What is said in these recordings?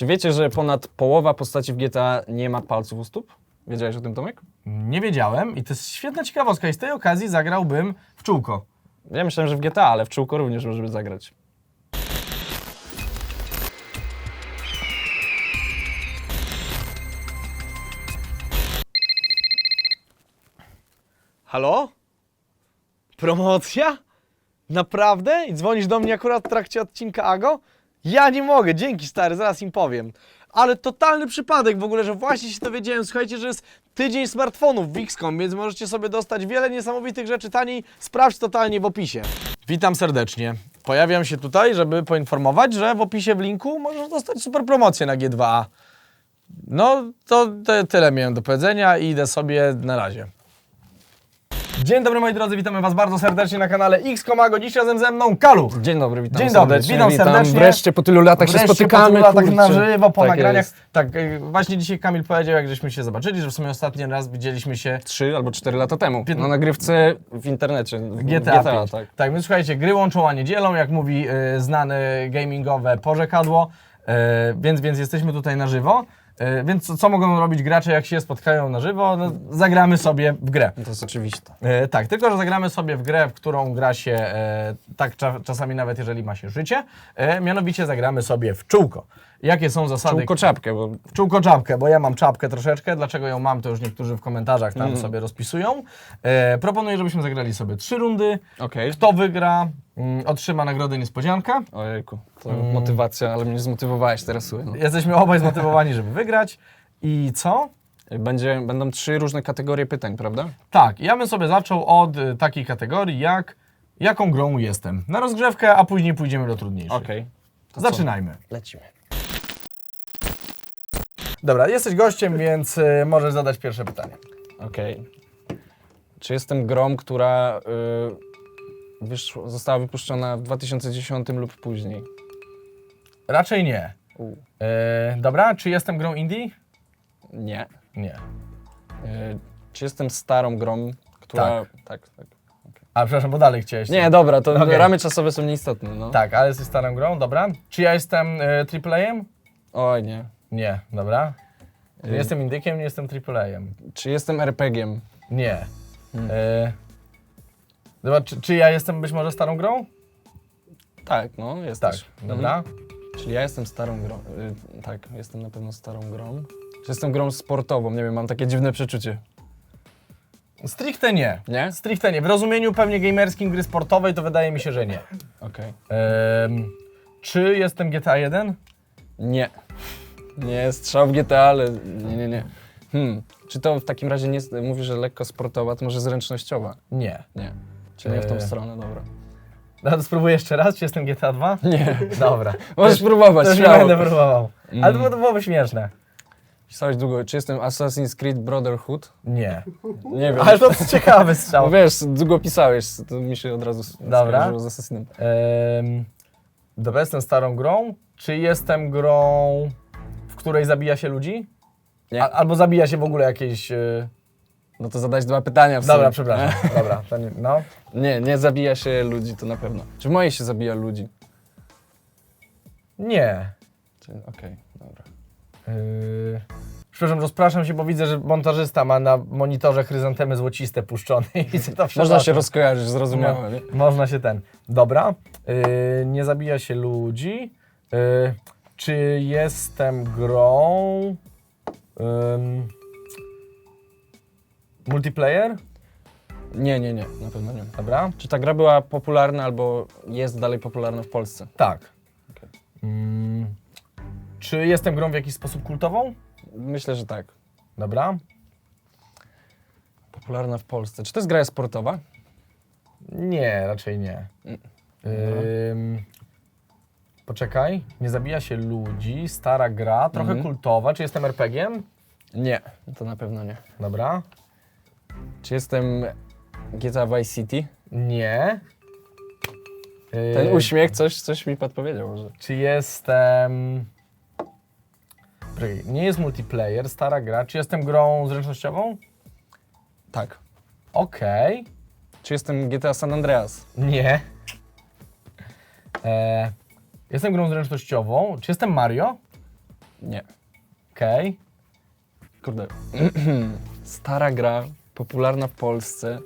Czy wiecie, że ponad połowa postaci w GTA nie ma palców u stóp? Wiedziałeś o tym, Tomek? Nie wiedziałem i to jest świetna ciekawostka i z tej okazji zagrałbym w czółko. Ja myślałem, że w GTA, ale w czółko również możemy zagrać. Halo? Promocja? Naprawdę? I dzwonisz do mnie akurat w trakcie odcinka AGO? Ja nie mogę, dzięki stary, zaraz im powiem. Ale totalny przypadek w ogóle, że właśnie się dowiedziałem, słuchajcie, że jest tydzień smartfonów w XCOM, więc możecie sobie dostać wiele niesamowitych rzeczy taniej. Sprawdź totalnie w opisie. Witam serdecznie. Pojawiam się tutaj, żeby poinformować, że w opisie w linku możesz dostać super promocję na G2A. No, to tyle miałem do powiedzenia i idę sobie na razie. Dzień dobry moi drodzy, witamy Was bardzo serdecznie na kanale X-Komago. Dziś razem ze mną Kalu. Dzień dobry, witam Dzień dobry, serdecznie. witam serdecznie. Wreszcie po tylu latach się Wreszcie spotykamy. po tylu latach kurczę. na żywo, po Tak nagraniach. jest. Tak, y, właśnie dzisiaj Kamil powiedział, jak żeśmy się zobaczyli, że w sumie ostatni raz widzieliśmy się Trzy albo cztery lata temu. Piętna- Na nagrywce w internecie. w GTA, GTA 5. tak. tak, więc słuchajcie, gry łączą, a nie dzielą, jak mówi y, znane gamingowe porzekadło, y, więc, więc jesteśmy tutaj na żywo. Y, więc co, co mogą robić gracze, jak się spotkają na żywo? No, zagramy sobie w grę. To jest oczywiste. E, tak, tylko że zagramy sobie w grę, w którą gra się e, tak cza, czasami nawet jeżeli ma się życie, e, mianowicie zagramy sobie w czółko. Jakie są zasady? Czółko czapkę, bo czółko czapkę, bo ja mam czapkę troszeczkę. Dlaczego ją mam, to już niektórzy w komentarzach tam sobie rozpisują. E, proponuję, żebyśmy zagrali sobie trzy rundy. okej. Kto wygra, mm, otrzyma nagrodę niespodzianka. Ojejku, to motywacja, ale mnie zmotywowałeś teraz. No. Jesteśmy obaj zmotywowani, żeby wygrać. I co? Będzie, będą trzy różne kategorie pytań, prawda? Tak, ja bym sobie zaczął od y, takiej kategorii jak jaką grą jestem. Na rozgrzewkę, a później pójdziemy do trudniejszych. Okej. Co? Zaczynajmy. Lecimy. Dobra, jesteś gościem, więc y, możesz zadać pierwsze pytanie. Okej. Czy jestem grą, która y, wyszło, została wypuszczona w 2010 lub później? Raczej nie. U. Y, dobra, czy jestem grą indie? Nie. Nie. Y, czy jestem starą grą, która... Tak. Tak, tak. A przepraszam, bo dalej chciałeś. Nie, dobra, to Okej. ramy czasowe są nieistotne, no. Tak, ale jesteś starą grą, dobra. Czy ja jestem y, AAA-em? Oj, nie. Nie, dobra. Nie jestem indykiem, nie jestem AAA-em. Czy jestem RPG-iem? Nie. Hmm. Y, dobra, czy, czy ja jestem być może starą grą? Tak, no, Tak, jesteś. dobra. Mhm. Czyli ja jestem starą grą. Y, tak, jestem na pewno starą grą. Czy jestem grą sportową? Nie wiem, mam takie dziwne przeczucie. Stricte nie. Nie? Stricte nie. W rozumieniu pewnie gamerskim gry sportowej to wydaje mi się, że nie. Okej. Em, czy jestem GTA 1? Nie. Nie, strzał w GTA, ale nie, nie, nie. Hmm. Czy to w takim razie nie jest, mówisz, że lekko sportowa, to może zręcznościowa? Nie. Nie. Czy nie w tą Eee. stronę, dobra. No to spróbuję jeszcze raz, czy jestem GTA 2? Nie. Dobra. Możesz próbować, Też nie śmiało. będę próbował. Ale to, Mm. to byłoby śmieszne. Pisałeś długo, czy jestem Assassin's Creed Brotherhood? Nie. Nie wiem. Ale to jest ciekawy strzał. Wiesz, długo pisałeś, to mi się od razu Dobra. skojarzyło z Assassinem. Em, dobra, jestem starą grą. Czy jestem grą, której zabija się ludzi? Nie. A, albo zabija się w ogóle jakieś... y, No to zadać dwa pytania w Dobra, sumie. przepraszam. Dobra, to nie, no. Nie, nie zabija się ludzi, to na pewno. Czy w mojej się zabija ludzi? Nie. Czy- Okej, dobra. Yy... Przepraszam, rozpraszam się, bo widzę, że montażysta ma na monitorze chryzantemy złociste puszczone i widzę to Można się rozkojarzyć, zrozumiałem. nie? Można się ten. Dobra. Yy, nie zabija się ludzi. Yy, czy jestem grą. ym, multiplayer? Nie, nie, nie, na pewno nie. Dobra. Czy ta gra była popularna albo jest dalej popularna w Polsce? Tak. Okej. Ym, czy jestem grą w jakiś sposób kultową? Myślę, że tak. Dobra. Popularna w Polsce. Czy to jest gra sportowa? Nie, raczej nie. Ym, poczekaj. Nie zabija się ludzi. Stara gra, trochę Mhm. kultowa. Czy jestem RPG-iem? Nie, to na pewno nie. Dobra. Czy jestem GTA Vice City? Nie. Ten Yy, uśmiech coś, coś mi podpowiedział może. Czy jestem. Poczekaj, Nie jest multiplayer, stara gra. Czy jestem grą zręcznościową? Tak. Okej. Czy jestem GTA San Andreas? Nie. E, jestem grą zręcznościową. Czy jestem Mario? Nie. Okej. Kurde. Stara gra, popularna w Polsce.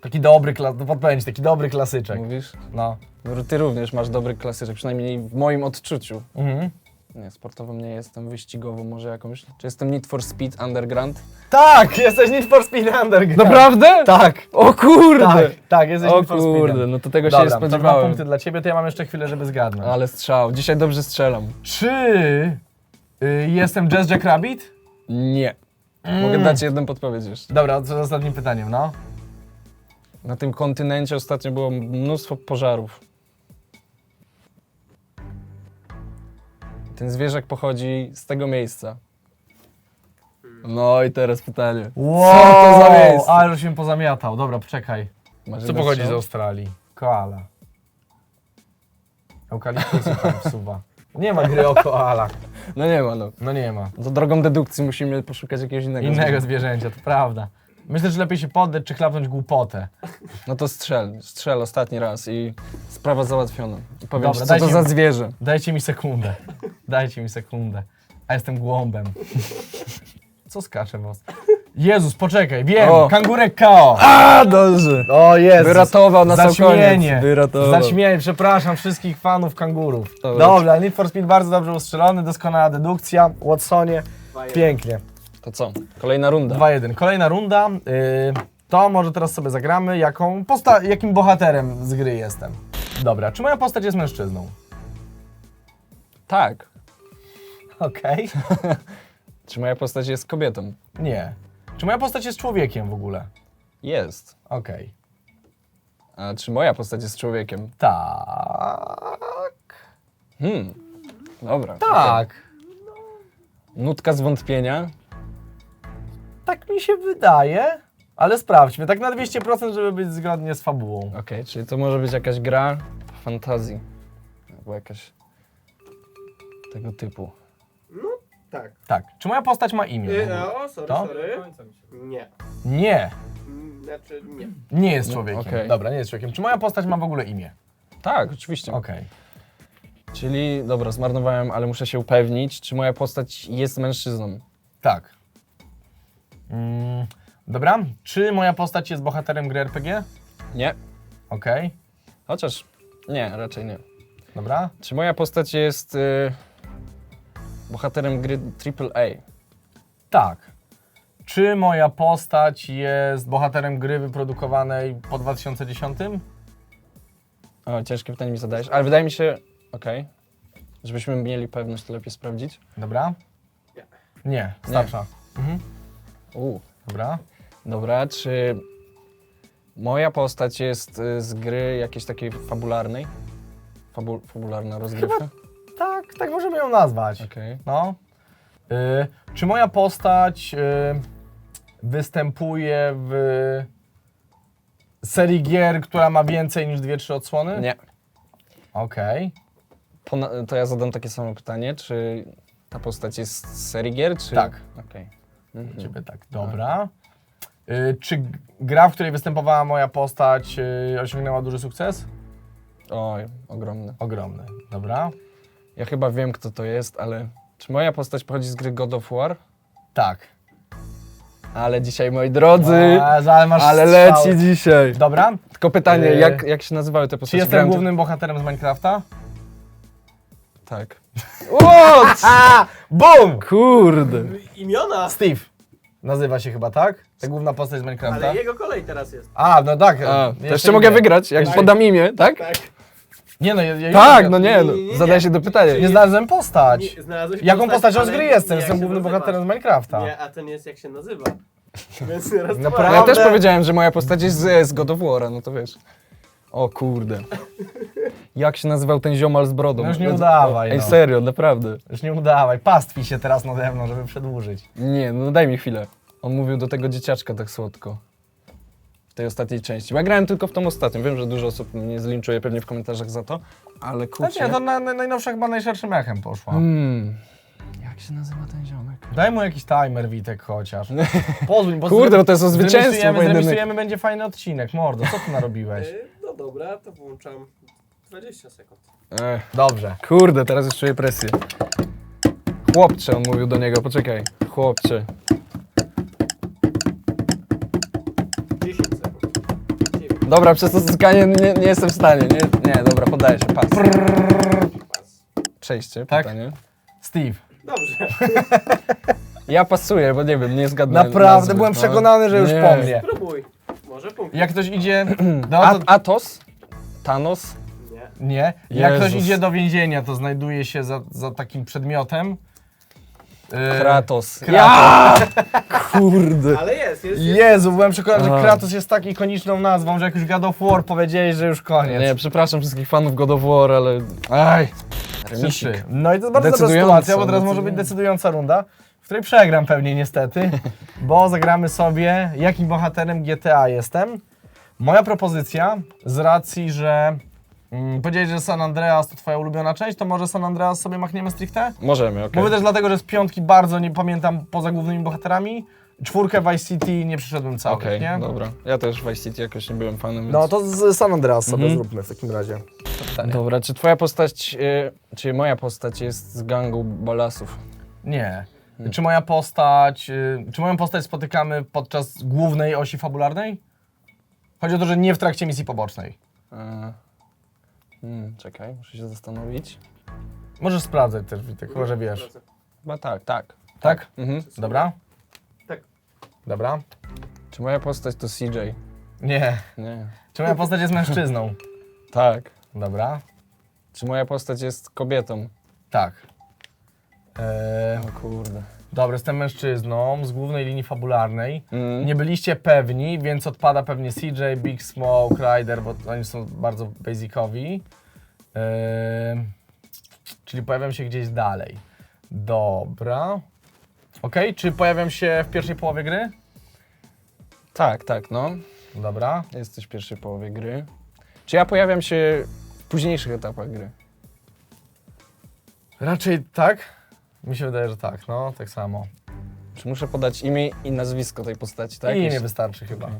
Taki dobry, kla- no taki dobry klasyczek. Mówisz? No. No, Ty również masz dobry klasyczek, przynajmniej w moim odczuciu. Mhm. Nie, sportowo nie jestem, wyścigowo może jakąś. Czy jestem Need for Speed Underground? Tak, jesteś Need for Speed Underground. Naprawdę? Tak. O kurde! Tak, tak, jesteś o Need for Speedem. kurde, no to tego się Dobra, nie to dwa spodziewałem. punkty dla ciebie, to ja mam jeszcze chwilę, żeby zgadnąć. Ale strzał, dzisiaj dobrze strzelam. Czy y, jestem Jazz Jack Rabbit? Nie. Mm. Mogę dać jedną podpowiedź jeszcze. Dobra, co z ostatnim pytaniem, no? Na tym kontynencie ostatnio było mnóstwo pożarów. Ten zwierzak pochodzi z tego miejsca. No i teraz pytanie. Wow, to za miejsce? Ale się pozamiatał. Dobra, poczekaj. Masz Co jeden pochodzi z strzał? Australii? Koala. Eukaliptusy tam wsuwa. Nie ma gry o koalach. No nie ma, no. No nie ma. To drogą dedukcji musimy poszukać jakiegoś innego. Innego zwierzęcia. zwierzęcia, to prawda. Myślę, że lepiej się poddać, czy chlapnąć głupotę. No to strzel, strzel ostatni raz i sprawa załatwiona. I powiem Dobra, ci, co to za zwierzę. Dajcie mi sekundę. Dajcie mi sekundę. A jestem głąbem. Co skacze was? Jezus, poczekaj, wiem, O. kangurek KO. A, dobrze. O Jezus. Wyratował nas o Zaćmienie. koniec. Wyratował. Zaćmienie, przepraszam wszystkich fanów kangurów. Dobra. Dobra, Need for Speed bardzo dobrze ustrzelony, doskonała dedukcja. Watsonie, pięknie. To co? Kolejna runda. 2-1. Kolejna runda. Yy, to może teraz sobie zagramy, jaką posta- jakim bohaterem z gry jestem. Dobra, czy moja postać jest mężczyzną? Tak. Okej. Czy moja postać jest kobietą? Nie. Czy moja postać jest człowiekiem w ogóle? Jest. Okej. A czy moja postać jest człowiekiem? Tak. Hmm. Dobra. Tak. Nutka zwątpienia. Tak mi się wydaje. Ale sprawdźmy, tak na 200%, żeby być zgodnie z fabułą. Okej, czyli to może być jakaś gra fantazji. Albo jakaś tego typu. Tak. Tak. Czy moja postać ma imię? w Y, ogóle? o, sorry, To? sorry. Nie. Nie. Znaczy nie. Nie jest człowiekiem. okej. Dobra, nie jest człowiekiem. Czy moja postać ma w ogóle imię? Tak, oczywiście. Okej. Czyli, dobra, zmarnowałem, ale muszę się upewnić, czy moja postać jest mężczyzną. Tak. Mm, dobra. Czy moja postać jest bohaterem gry RPG? Nie. Okej. Chociaż nie, raczej nie. Dobra. Czy moja postać jest y, bohaterem gry AAA? Tak. Czy moja postać jest bohaterem gry wyprodukowanej po 2010? O, ciężkie pytanie mi zadajesz, ale wydaje mi się, okej, żebyśmy mieli pewność, to lepiej sprawdzić. Dobra. Nie. Nie, starsza. Mhm. U, Dobra. dobra, czy moja postać jest y, z gry jakiejś takiej fabularnej? Fabu fabularna rozgrywka? Tak, tak możemy ją nazwać. Okej. No. Y, czy moja postać y, występuje w serii gier, która ma więcej niż 2-3 odsłony? Nie. Okej. Pona- to ja zadam takie samo pytanie, czy ta postać jest z serii gier, czy... Tak. Okej. Ciebie tak. Dobra. Y, czy g- gra, w której występowała moja postać, y, osiągnęła duży sukces? Oj, ogromny. Ogromny. Dobra. Ja chyba wiem, kto to jest, ale czy moja postać pochodzi z gry God of War? Tak. Ale dzisiaj, moi drodzy, A, ale masz ale strzały. leci dzisiaj. Dobra. Tylko pytanie, Yy, jak, jak się nazywały te Czy postacie? jestem Grałem głównym bohaterem z Minecrafta? Tak. O, BUM! kurde. Imiona! Steve. Nazywa się chyba, tak? Ta główna postać z Minecrafta? Ale jego kolej teraz jest. A, no tak. A, to jeszcze jeszcze mogę nie. wygrać, jak podam imię, tak? Tak. Nie no, ja, ja Tak, no nie, no, nie, nie, się do pytania. Nie znalazłem postać. Nie, znalazłeś Jaką postacią z ale gry nie jestem? jak Jestem się głównym nazywa. bohaterem z Minecrafta. Nie, a ten jest jak się nazywa. Więc teraz Naprawdę? Ja też powiedziałem, że moja postać jest z, z God of War, no to wiesz. O kurde. Jak się nazywał ten ziomal z brodą? No już nie udawaj, Ej, no. serio, naprawdę. Już nie udawaj, pastwi się teraz nade mną, żeby przedłużyć. Nie, no daj mi chwilę. On mówił do tego dzieciaczka tak słodko. W tej ostatniej części. Bo ja grałem tylko w tą ostatnią. Wiem, że dużo osób mnie zlinczuje pewnie w komentarzach za to, ale No kurczę. nie, to na, na, najnowsza chyba najszerszym echem poszła. Hmm. Jak się nazywa ten ziomek? Daj mu jakiś timer, Witek, chociaż. Pozwól, bo Kurde, bo to jest o zwycięstwo Zremisujemy, będzie fajny odcinek. Mordo, co ty narobiłeś? Y, No dobra, to włączam 20 sekund. Ech, Dobrze. kurde, teraz już czuję presję. Chłopcze, on mówił do niego, poczekaj. Chłopcze. Dobra, przez to zyskanie nie, nie jestem w stanie. Nie, nie dobra, poddaję się. Pas. Przejście, Tak? pytanie. Steve. Dobrze. Ja pasuję, bo nie wiem, nie zgadnę Naprawdę, nazwy. byłem No. przekonany, że już Nie. po mnie. Próbuj. Może punkt. Jak ktoś idzie... No, A, to, Atos? Thanos? Nie. nie. Jak ktoś Jezus. idzie do więzienia, to znajduje się za, za takim przedmiotem. Yy, Kratos. Kratos. Kurde. Ale jest, jest. jest. Jezu, byłem przekonany, że. Kratos jest tak ikoniczną nazwą, że jak już God of War powiedzieli, że już koniec. Nie, przepraszam wszystkich fanów God of War, ale... Aj, Remisik. No i to jest bardzo dobra Decydująca, sytuacja, bo teraz może być decydująca. decydująca runda, w której przegram pewnie niestety, bo zagramy sobie, jakim bohaterem GTA jestem. Moja propozycja, z racji, że mm, powiedziałeś, że San Andreas to twoja ulubiona część, to może San Andreas sobie machniemy stricte? Możemy, okej. Mówię też dlatego, że z piątki bardzo nie pamiętam poza głównymi bohaterami. Czwórkę Vice City nie przyszedłem cały, Okej, nie? dobra. Ja też w Vice City jakoś nie byłem fanem, więc... No to z San Andreas sobie Mhm. zróbmy w takim razie. Dobra, czy twoja postać, y, czy moja postać jest z gangu balasów? Nie. Czy moja postać, y, czy moją postać spotykamy podczas głównej osi fabularnej? Chodzi o to, że nie w trakcie misji pobocznej. E, hmm, czekaj, muszę się zastanowić. Możesz sprawdzać też, Witek, chyba że wiesz. Chyba tak, tak. Tak? Mhm. Dobra? Tak. Dobra? Czy moja postać to CJ? Nie. Nie. Czy moja postać jest mężczyzną? Tak. Dobra? Czy moja postać jest kobietą? Tak. Eee, O kurde. Dobra, jestem mężczyzną z głównej linii fabularnej. Mm. Nie byliście pewni, więc odpada pewnie CJ, Big Smoke, Ryder, bo oni są bardzo basicowi. Eee, czyli pojawiam się gdzieś dalej. Dobra. Okej, czy pojawiam się w pierwszej połowie gry? Tak, tak, no. Dobra. Jesteś w pierwszej połowie gry. Czy ja pojawiam się w późniejszych etapach gry? Raczej tak? Mi się wydaje, że tak, no, tak samo. Czy muszę podać imię i nazwisko tej postaci, tak? I nie wystarczy chyba.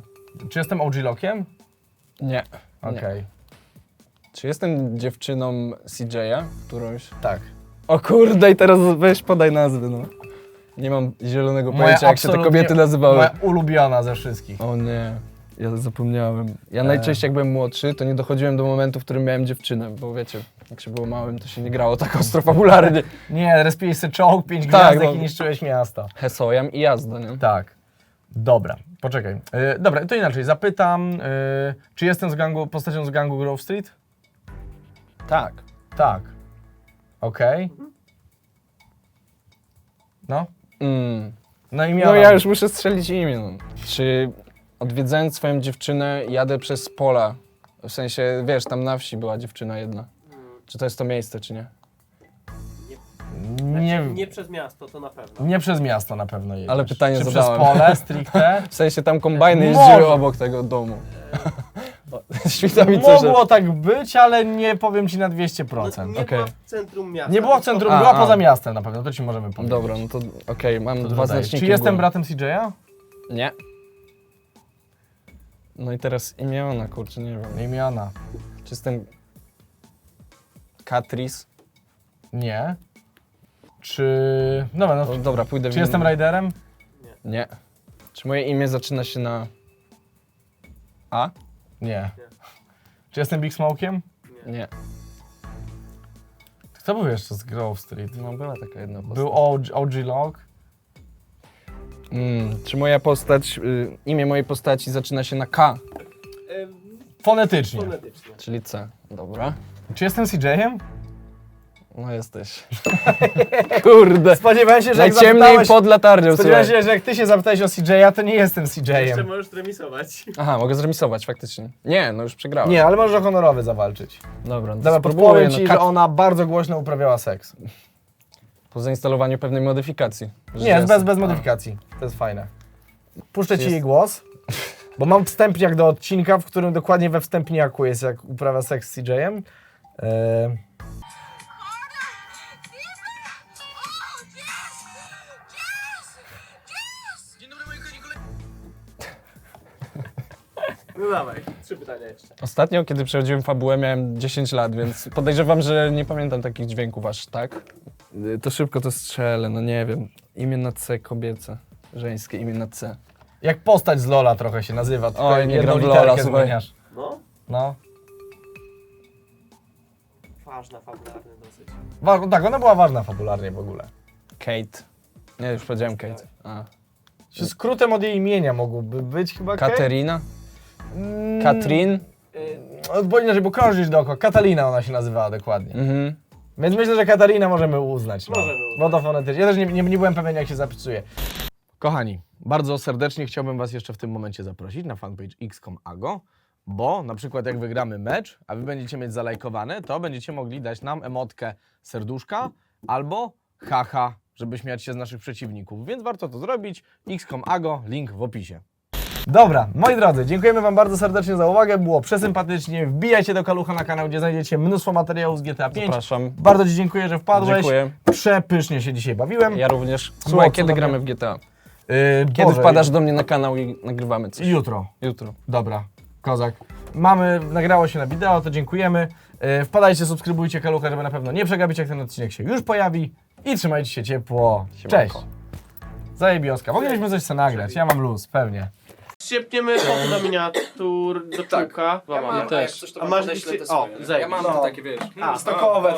Czy jestem OG Lockiem? Nie. Okej, Czy jestem dziewczyną CJ'a? Którąś? tak. O kurde, i teraz weź podaj nazwy, no. Nie mam zielonego pojęcia, jak się te absolutnie- kobiety nazywały. Moja ulubiona ze wszystkich. O nie, ja zapomniałem. Ja E. najczęściej jak byłem młodszy, to nie dochodziłem do momentu, w którym miałem dziewczynę, bo wiecie, jak się było małym, to się nie grało tak ostro fabularnie. Nie, respiłeś sobie czołg, pięć Tak, gwiazdek no. i niszczyłeś miasta. Hesojam i jazda, nie? Tak. Dobra, poczekaj. Yy, dobra, to inaczej. Zapytam, yy, czy jestem z gangu, postacią z gangu Grove Street? Tak. Tak. Okej. No. Mm. No i No miałem. ja już muszę strzelić imię. No. Czy odwiedzając swoją dziewczynę jadę przez pola? W sensie, wiesz, tam na wsi była dziewczyna jedna. Czy to jest to miejsce, czy nie? Nie, Nie, nie, przez miasto, to na pewno. nie przez miasto na pewno jedziesz. Ale pytanie czy zadałem. przez pole stricte? W sensie tam kombajny Może. jeździły obok tego domu. Świta mi coś, Mogło tak być, ale nie powiem ci na 200%. No, nie okej. była w centrum miasta. Nie było w centrum, A, była a. poza miastem na pewno, to ci możemy powiedzieć. Dobra, no to okej, mam To dwa dodaję. znaczniki Czy w jestem górę. bratem CJ'a? Nie. No i teraz imiona, kurczę, nie wiem. Imiona. Czy jestem Katris? Nie. Czy... Dobra, no. No, dobra, pójdę w Czy jestem Riderem? Nie. Czy moje imię zaczyna się na A? Nie. Czy jestem Big Smoke'iem? Nie. Kto był jeszcze z Grove Street? No była taka jedna postać. Był OG, OG Log? Mm, czy moja postać, y, imię mojej postaci zaczyna się na K, Fonetycznie. Fonetycznie. czyli C. Dobra. Czy jestem CJ-em? No jesteś. Kurde. Spodziewałem się, że jak Najciemniej zapytałeś... pod latarnią, Spodziewałem słuchaj. się, że jak ty się zapytałeś o CJ-a, to nie jestem Jeszcze CJ-em. możesz remisować. Aha, mogę zremisować faktycznie. Nie, no już przegrałem. Nie, ale możesz o honorowy zawalczyć. Dobra, no Dobra, spróbuję, podpowiem no, ci, Kat- że ona bardzo głośno uprawiała seks. Po zainstalowaniu pewnej modyfikacji. Że Nie, jest- bez, bez modyfikacji. To jest fajne. Puszczę Czy ci jej jest- głos, bo mam wstępniak do odcinka, w którym dokładnie we wstępniaku jest, jak uprawia seks z CJ-em. Eee, No dawaj, trzy pytania jeszcze. Ostatnio, kiedy przechodziłem fabułę, miałem 10 lat, więc podejrzewam, że nie pamiętam takich dźwięków aż tak. Y, To szybko to strzelę, no nie wiem. Imię na C kobiece. Żeńskie imię na C. Jak postać z Lola trochę się nazywa. tylko Oj, nie jedną gram w literkę Lola, słuchaj. zmieniasz. No, No. Ważna, fabularny dosyć. Wa- tak, ona była ważna fabularnie w ogóle. Kate. Nie, już powiedziałem Kate. A. Czy skrótem od jej imienia mogłoby być chyba Kate? Katerina? Mm, Katrin? no, Bo inaczej, bo krążysz dookoła. Katalina ona się nazywała dokładnie. Mhm. Więc myślę, że Katarina możemy uznać. No. Możemy uznać. Bo to fonetycznie. Ja też nie, nie, nie byłem pewien, jak się zapisuje. Kochani, bardzo serdecznie chciałbym Was jeszcze w tym momencie zaprosić na fanpage x.com.ago, bo na przykład jak wygramy mecz, a Wy będziecie mieć zalajkowane, to będziecie mogli dać nam emotkę serduszka albo haha, żeby śmiać się z naszych przeciwników. Więc warto to zrobić. x.com.ago, link w opisie. Dobra, moi drodzy, dziękujemy Wam bardzo serdecznie za uwagę. Było przesympatycznie. Wbijajcie do Kalucha na kanał, gdzie znajdziecie mnóstwo materiałów z GTA 5. Zapraszam. Bardzo Ci dziękuję, że wpadłeś. Dziękuję. Przepysznie się dzisiaj bawiłem. Ja również. Słuchaj, kiedy gramy w GTA? Yy, Kiedy Boże, wpadasz do mnie na kanał i nagrywamy coś? Jutro. Jutro. Dobra, kozak. Mamy, nagrało się na wideo, to dziękujemy. Yy, wpadajcie, subskrybujcie Kalucha, żeby na pewno nie przegapić, jak ten odcinek się już pojawi. I trzymajcie się ciepło. Cześć. Zajebioska. Moglibyśmy coś sobie nagrać, ja mam luz, pewnie. Siepniemy foto do miniatur, do kółka. Ja mam Dwa mamy. też. A masz. O, zejdź. Ja mam to takie, wiesz, A, stokowe.